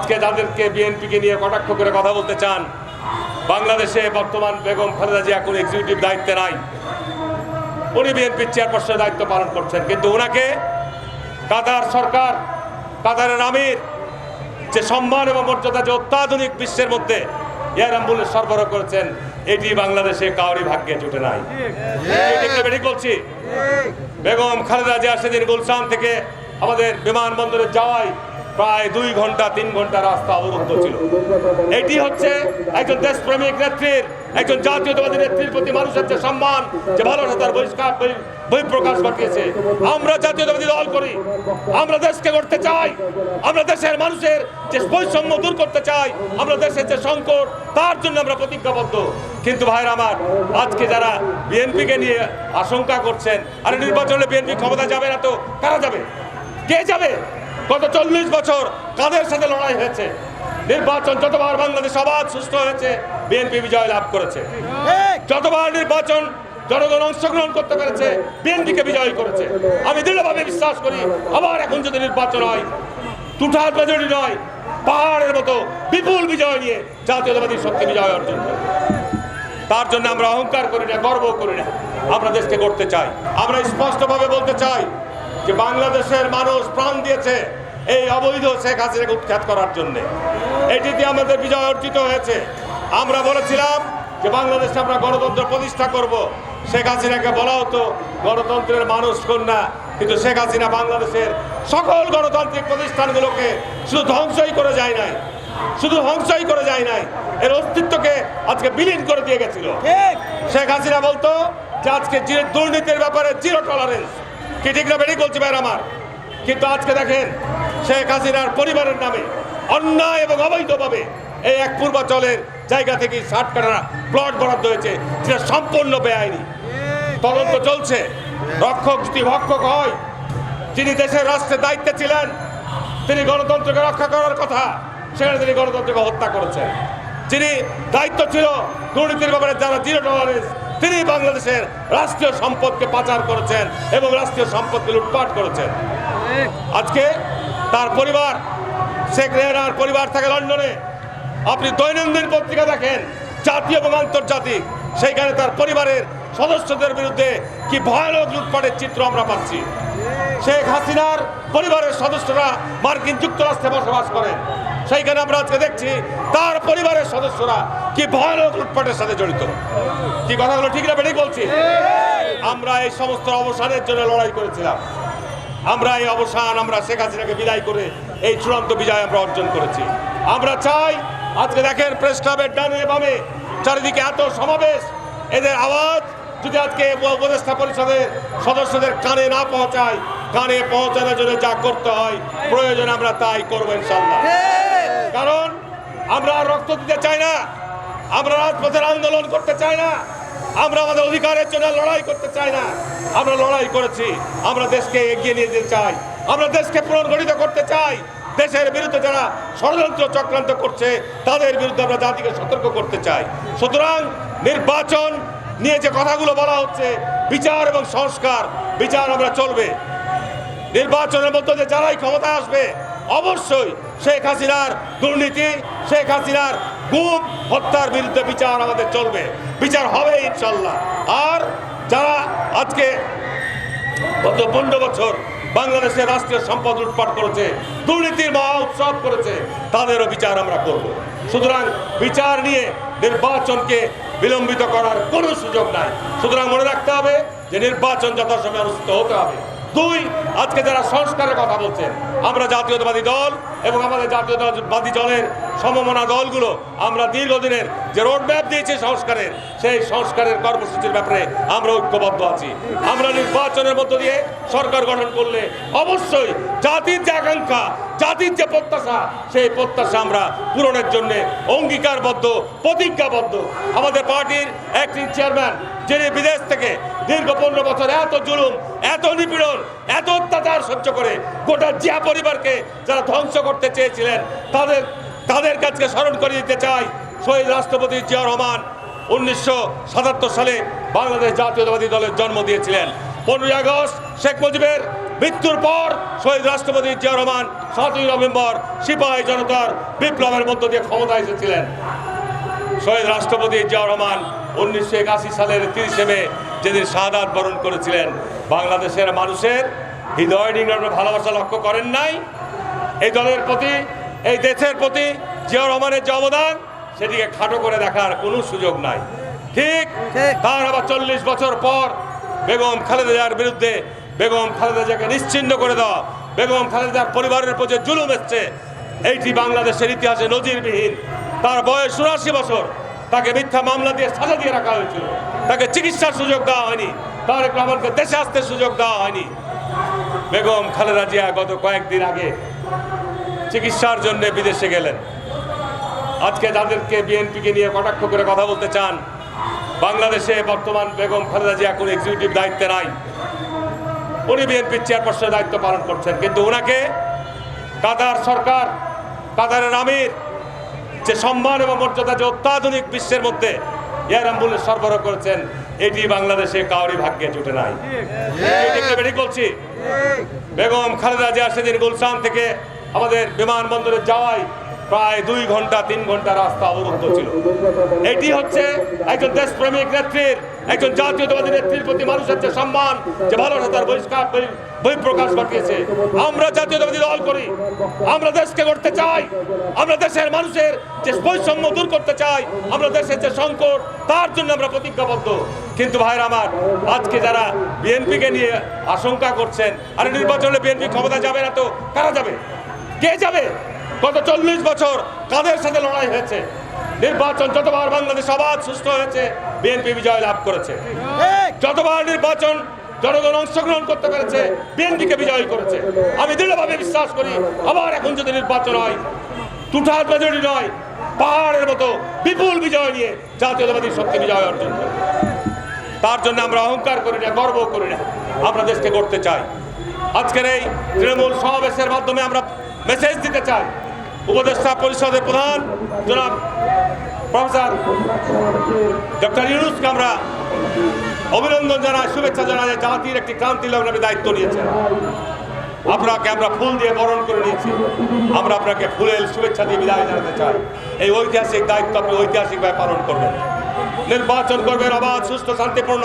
আজকে যাদেরকে বিএনপিকে নিয়ে কটাক্ষ করে কথা বলতে চান, বাংলাদেশে বর্তমান বেগম খালেদা জিয়া কোনো এক্সিকিউটিভ দায়িত্বে নাই। উনি বিএনপির চেয়ারপারসনের দায়িত্ব পালন করছেন, কিন্তু ওনাকে কাতার সরকার, কাতারের আমির, যে সম্মান এবং মর্যাদা যে অত্যাধুনিক বিশ্বের মধ্যে এয়ার অ্যাম্বুলেন্স সরবরাহ করেছেন, এটি বাংলাদেশে কাউরি ভাগ্যে জুটে নাই। ঠিক বলছি। বেগম খালেদা জিয়া সেদিন গুলশান থেকে আমাদের বিমানবন্দরে যাওয়ায় প্রায় দুই ঘণ্টা, তিন ঘণ্টা রাস্তা অবরুদ্ধ ছিল। এটি হচ্ছে একজন দেশপ্রেমিক নেত্রীর, একজন জাতীয়তাবাদী নেত্রীর প্রতি মানুষের যে সম্মান, যে ভালোবাসা তার বহিষ্কার বহি- বহিঃপ্রকাশ ঘটিয়েছে। আমরা জাতীয়তাবাদী দল করি, আমরা দেশকে করতে চাই, আমরা দেশের মানুষের যে বৈষম্য দূর করতে চাই, আমরা দেশের যে সংকট, তার জন্য আমরা প্রতিজ্ঞাবদ্ধ। কিন্তু ভাইরা আমার, আজকে যারা বিএনপিকে নিয়ে আশঙ্কা করছেন, আর নির্বাচনে বিএনপি ক্ষমতা যাবে না তো, কারা যাবে? কে যাবে? গত চল্লিশ বছর কাদের সাথে লড়াই হয়েছে? নির্বাচন যতবার বাংলাদেশ আবাদ সুস্থ হয়েছে বিএনপি বিজয় লাভ করেছে। যতবার নির্বাচন জনগণ অংশগ্রহণ করতে পেরেছে বিএনপিকে বিজয় করেছে। আমি দৃঢ়ভাবে বিশ্বাস করি আবার এখন যদি নির্বাচন হয় টুঠার মেজরিটি নয় পাহাড়ের মতো বিপুল বিজয় নিয়ে জাতীয়তাবাদী শক্তি বিজয় অর্জন করবে। তার জন্য আমরা অহংকার করি না গর্ব করি না। আমরা দেশকে করতে চাই। আমরা স্পষ্টভাবে বলতে চাই যে বাংলাদেশের মানুষ প্রাণ দিয়েছে এই অবৈধ শেখ হাসিনাকে উৎখাত করার জন্য। এটিতে আমাদের বিজয় অর্জিত হয়েছে। আমরা বলেছিলাম যে বাংলাদেশে আমরা গণতন্ত্র প্রতিষ্ঠা করব। শেখ হাসিনাকে বলা হতো গণতন্ত্রের মানুষ কন্যা। কিন্তু শেখ হাসিনা বাংলাদেশের সকল গণতান্ত্রিক প্রতিষ্ঠানগুলোকে শুধু ধ্বংসই করে যায় নাই। শুধু ধ্বংসই করে যায় নাই। এর অস্তিত্বকে আজকে বিলীন করে দিয়ে গেছিল। শেখ হাসিনা বলতো যে আজকে দুর্নীতির ব্যাপারে জিরো টলারেন্স কি ঠিক না বেরিয়ে বলছি ভাইয়ের আমার? কিন্তু আজকে দেখেন শেখ হাসিনার পরিবারের নামে অন্যায় এবং অবৈধভাবে এই এক পূর্বাচলের জায়গা থেকে ষাট কাটা প্লট বরাদ্দ হয়েছে, যেটা সম্পূর্ণ বেআইনি। তদন্ত চলছে। রক্ষক যদি ভক্ষক হয়, যিনি দেশের রাষ্ট্রের দায়িত্বে ছিলেন, তিনি গণতন্ত্রকে রক্ষা করার কথা, সেখানে তিনি গণতন্ত্রকে হত্যা করেছেন। যিনি দায়িত্ব ছিল দুর্নীতির ব্যাপারে, যারা জিরো টলারেন্স তিনি বাংলাদেশের রাষ্ট্রীয় সম্পদকে পাচার করেছেন এবং রাষ্ট্রীয় সম্পদকে লুটপাট করেছেন। আজকে তার পরিবার, শেখ রেহানার পরিবার থাকে লন্ডনে। আপনি দৈনন্দিন পত্রিকা দেখেন, জাতীয় এবং আন্তর্জাতিক, সেইখানে তার পরিবারের সদস্যদের বিরুদ্ধে কি ভয়ানক লুটপাটের চিত্র আমরা পাচ্ছি। শেখ হাসিনার পরিবারের সদস্যরা মার্কিন যুক্তরাষ্ট্রে বসবাস করেন। সেইখানে আমরা আজকে দেখছি তার পরিবারের সদস্যরা কি ভয়ানক লুটপাটের সাথে জড়িত। কি কথাগুলো ঠিক না বেঠিক বলছি? আমরা এই সমস্ত অবসানের জন্য লড়াই করেছিলাম। আমরা এই অবসান আমরা শেখ হাসিনাকে বিদায় করে এই চূড়ান্ত বিজয় আমরা অর্জন করেছি। আমরা চাই আজকে দেখেন প্রেস ক্লাবের ডানে বামে চারিদিকে এত সমাবেশ, এদের আওয়াজ যদি আজকে উপদেষ্টা পরিষদের সদস্যদের কানে না পৌঁছায়, কানে পৌঁছানোর জন্য যা করতে হয়, প্রয়োজন আমরা তাই করব ইনশাল্লাহ কারণ আমরা রক্ত দিতে চাই না। আমরা রাজপথের আন্দোলন করতে চাই না। আমরা আমাদের অধিকারের জন্য লড়াই করতে চাই না। আমরা লড়াই করেছি। আমরা দেশকে এগিয়ে নিয়ে যেতে চাই। আমরা দেশকে পুনর্গঠিত করতে চাই। দেশের বিরুদ্ধে যারা ষড়যন্ত্র চক্রান্ত করছে, তাদের বিরুদ্ধে আমরা জাতিকে সতর্ক করতে চাই। সুতরাং নির্বাচন নিয়ে যে কথাগুলো বলা হচ্ছে, বিচার এবং সংস্কার, বিচার আমরা চলবে। নির্বাচনের মধ্যে দিয়ে যারাই ক্ষমতা আসবে অবশ্যই শেখ হাসিনার দুর্নীতি, শেখ হাসিনার গুম, হত্যার বিরুদ্ধে বিচার আমাদের চলবে। বিচার হবে ইনশাল্লাহ। আর যারা আজকে গত পনেরো বছর বাংলাদেশের রাষ্ট্রীয় সম্পদ লুটপাট করেছে, দুর্নীতির মহা উৎসব করেছে, তাদেরও বিচার আমরা করব। সুতরাং বিচার নিয়ে নির্বাচনকে বিলম্বিত করার কোনো সুযোগ নাই। সুতরাং মনে রাখতে হবে যে নির্বাচন যথাসময়ে অনুষ্ঠিত হতে হবে। দুই, আজকে যারা সংস্কারের কথা বলছেন আমরা জাতীয়তাবাদী দল এবং আমাদের জাতীয়তাবাদী দলের সমমনা দলগুলো, আমরা দীর্ঘদিনের যে রোডম্যাপ দিয়েছি সংস্কারের, সেই সংস্কারের কর্মসূচির ব্যাপারে আমরা ঐক্যবদ্ধ আছি। আমরা নির্বাচনের মধ্য দিয়ে সরকার গঠন করলে অবশ্যই জাতির যে আকাঙ্ক্ষা, জাতির যে প্রত্যাশা, সেই প্রত্যাশা আমরা পূরণের জন্য অঙ্গীকারবদ্ধ, প্রতিজ্ঞাবদ্ধ। আমাদের পার্টির অ্যাক্টিং চেয়ারম্যান যিনি বিদেশ থেকে দীর্ঘ পনেরো বছর এত জুলুম এত নিপীড়ন, এত অত্যাচার সহ্য করে গোটা জিয়া পরিবারকে যারা ধ্বংস করতে চেয়েছিলেন, তাদের তাদের কাছে স্মরণ করে দিতে চাই শহীদ রাষ্ট্রপতি জিয়া রহমান উনিশশো সাতাত্তর সালে বাংলাদেশ জাতীয়তাবাদী দলের জন্ম দিয়েছিলেন। পনেরোই আগস্ট শেখ মুজিবের মৃত্যুর পর শহীদ রাষ্ট্রপতি জিয়া রহমান সাতই নভেম্বর সিপাহী জনতার বিপ্লবের মধ্য দিয়ে ক্ষমতায় এসেছিলেন। শহীদ রাষ্ট্রপতি জিয়া রহমান উনিশশো একাশি সালের তিরিশে মে যেদিন শাহাদাত বরণ করেছিলেন। বাংলাদেশের মানুষের হৃদয় নিংড়ানোর ভালোবাসা লক্ষ্য করেন নাই। এই দলের প্রতি এই দেশের প্রতি জিয়া রহমানের যে অবদান সেটিকে খাটো করে দেখার কোনো সুযোগ নাই। ঠিক। তার আবার চল্লিশ বছর পর বেগম খালেদা জিয়ার বিরুদ্ধে বেগম খালেদা জিয়াকে নিশ্চিহ্ন করে দেওয়া বেগম খালেদা জিয়ার পরিবারের উপর যে জুলুম এসছে এইটি বাংলাদেশের ইতিহাসে নজিরবিহীন। তার বয়স চুরাশি বছর। তাকে মিথ্যা মামলা দিয়ে সাজা দিয়ে রাখা হয়েছিল। তাকে চিকিৎসার সুযোগ দেওয়া হয়নি। তারেক রহমানকে দেশে আসতে সুযোগ দেওয়া হয়নি। বেগম খালেদা জিয়া গত কয়েকদিন আগে চিকিৎসার জন্য বিদেশে গেলেন। আজকে যাদেরকে বিএনপিকে নিয়ে কটাক্ষ করে কথা বলতে চান, বাংলাদেশে বর্তমান বেগম খালেদা জিয়া কোনো এক্সিকিউটিভ দায়িত্বে নাই। উনি বিএনপির চেয়ারপারসনের দায়িত্ব পালন করছেন। কিন্তু ওনাকে কাতার সরকার, কাতারের আমির, যে সম্মান এবং মর্যাদা যে অত্যাধুনিক বিশ্বের মধ্যে এয়ার অ্যাম্বুলেন্স সরবরাহ করেছেন এটি বাংলাদেশে কাউরি ভাগ্যে জুটে নাই। বলছি, বেগম খালেদা জিয়া সেদিন গুলশান থেকে আমাদের বিমানবন্দরে যাওয়াই প্রায় দুই ঘণ্টা, তিন ঘণ্টা রাস্তা অবরুদ্ধ ছিল। এটি হচ্ছে একজন দেশপ্রেমিক নেত্রীর, একজন জাতীয়তাবাদী নেত্রীর প্রতি মানুষের যে সম্মান, যে ভালোবাসা, তার বহিষ্কার, বহি- বহিঃপ্রকাশ ঘটিয়েছে। আমরা জাতীয়তাবাদী দল করি। আমরা দেশকে করতে চাই। আমরা দেশের মানুষের যে বৈষম্য দূর করতে চাই। আমরা দেশের যে সংকট, তার জন্য আমরা প্রতিজ্ঞাবদ্ধ। কিন্তু ভাইরা আমার, আজকে যারা বিএনপিকে নিয়ে আশঙ্কা করছেন, আরে নির্বাচনে বিএনপি ক্ষমতা যাবে না তো কারা যাবে? কে যাবে? গত চল্লিশ বছর কাদের সাথে লড়াই হয়েছে? নির্বাচন যতবার বাংলাদেশ অবাধ সুস্থ হয়েছে বিএনপি বিজয় লাভ করেছে। যতবার নির্বাচন জনগণ অংশগ্রহণ করতে পেরেছে বিএনপিকে বিজয় করেছে। আমি দৃঢ়ভাবে বিশ্বাস করি আবার এখন যদি নির্বাচন হয় টুঠার মেজরি নয় পাহাড়ের মতো বিপুল বিজয় নিয়ে জাতীয়তাবাদী শক্তি বিজয় অর্জন করবে। তার জন্য আমরা অহংকার করি না গর্ব করি না। আমরা দেশকে করতে চাই। আজকের এই তৃণমূল সমাবেশের মাধ্যমে আমরা মেসেজ দিতে চাই। উপদেষ্টা পরিষদের প্রধান, জনাব প্রফেসর ডক্টর ইউনুসকে আমরা অভিনন্দন জানাই, শুভেচ্ছা জানাই জাতির একটি ক্রান্তি লগ্নের দায়িত্ব নিয়েছেন আপনাকে আমরা ফুল দিয়ে বরণ করে নিয়েছি। আমরা আপনাকে ফুলের শুভেচ্ছা দিয়ে বিদায় জানাতে চাই। এই ঐতিহাসিক দায়িত্ব আপনি ঐতিহাসিকভাবে পালন করবেন। নির্বাচন করবেন অবাধ সুস্থ, শান্তিপূর্ণ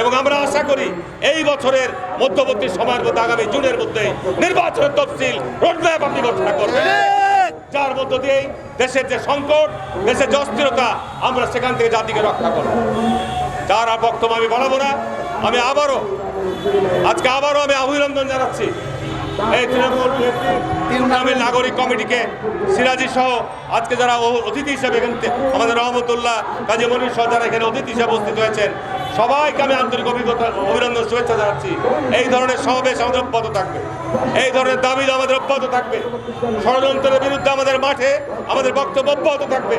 এবং আমরা আশা করি এই বছরের মধ্যবর্তী সময়ের মধ্যে, আগামী জুনের মধ্যে নির্বাচনের তফসিল রোডম্যাপ আপনি ঘোষণা করবেন। যার মধ্য দিয়েই দেশের যে সংকট, দেশের যে অস্থিরতা, আমরা সেখান থেকে জাতিকে রক্ষা করব। যার আর বক্তব্য আমি বাড়াবো না, আমি আবারও, আজকে আবারও আমি অভিনন্দন জানাচ্ছি। এই তৃণমূল তৃণমূল নাগরিক কমিটিকে সিরাজি সহ আজকে যারা অতিথি হিসেবে এখানে আমাদের রহমতুল্লাহ কাজী মনির যারা এখানে অতিথি হিসেবে উপস্থিত হয়েছেন, সবাইকে আমি আন্তরিক অভিজ্ঞতা অভিনন্দন, শুভেচ্ছা জানাচ্ছি। এই ধরনের সমাবেশ আমাদের অব্যাহত থাকবে। এই ধরনের দাবি আমাদের অব্যাহত থাকবে। ষড়যন্ত্রের বিরুদ্ধে আমাদের মাঠে আমাদের বক্তব্য অব্যাহত থাকবে।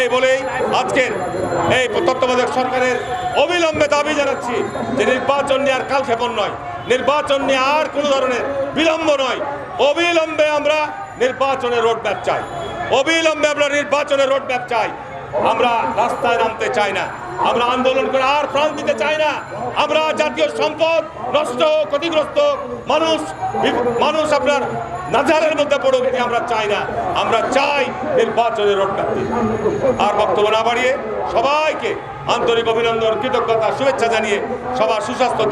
এই বলেই আজকের এই তত্ত্বাবধায়ক সরকারের অবিলম্বে দাবি জানাচ্ছি যে নির্বাচন নিয়ে আর কালক্ষেপণ নয়। নির্বাচন নিয়ে আর কোনো ধরনের বিলম্ব নয়। অবিলম্বে আমরা নির্বাচনের রোডম্যাপ চাই। অবিলম্বে আমরা নির্বাচনের রোডম্যাপ চাই। আমরা রাস্তায় নামতে চাই না। আমরা আন্দোলন করে আর প্রাণ দিতে চাই না। আমরা জাতীয় সম্পদ নষ্ট, ক্ষতিগ্রস্ত মানুষ মানুষ আপনার নাজারের মধ্যে পড়ুক এটি আমরা চাই না। আমরা চাই নির্বাচনের রোডম্যাপ। আর বক্তব্য না বাড়িয়ে সবাইকে আন্তরিক অভিনন্দন, কৃতজ্ঞতা, শুভেচ্ছা জানিয়ে সবার সুস্বাস্থ্য